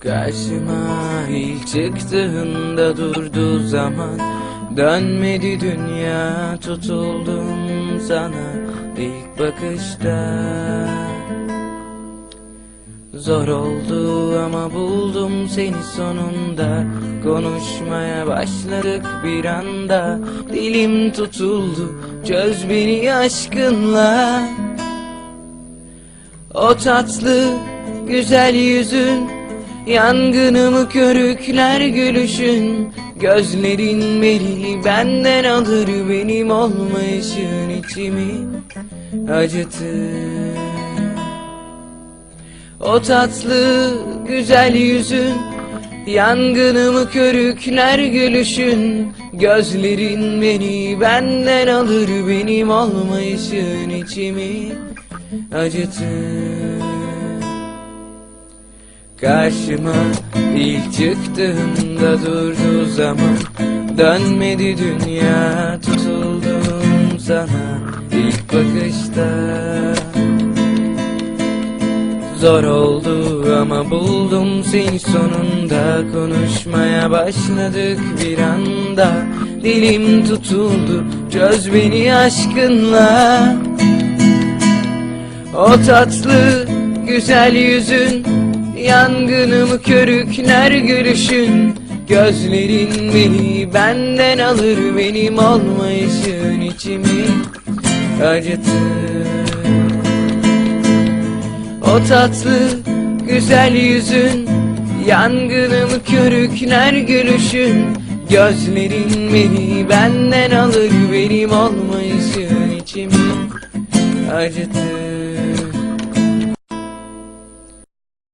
Karşıma ilk çıktığında durdu zaman. Dönmedi dünya tutuldum sana ilk bakışta. Zor oldu ama buldum seni sonunda. Konuşmaya başladık bir anda. Dilim tutuldu çöz beni aşkınla. O tatlı güzel yüzün Yangınımı körükler gülüşün. Gözlerin beni benden alır Benim olmayışın içimi. Acıtır o tatlı güzel yüzün. Yangınımı körükler gülüşün. Gözlerin beni benden alır Benim olmayışın içimi. Acıtır Karşıma ilk çıktığında durdu zaman. Dönmedi dünya tutuldum sana ilk bakışta. Zor oldu ama buldum seni sonunda. Konuşmaya başladık bir anda. Dilim tutuldu çöz beni aşkınla. O tatlı güzel yüzün Yangınımı körükler gülüşün. Gözlerin beni benden alır Benim olmayışın içimi acıtır. O tatlı güzel yüzün Yangınımı körükler gülüşün. Gözlerin beni benden alır Benim olmayışın içimi acıtır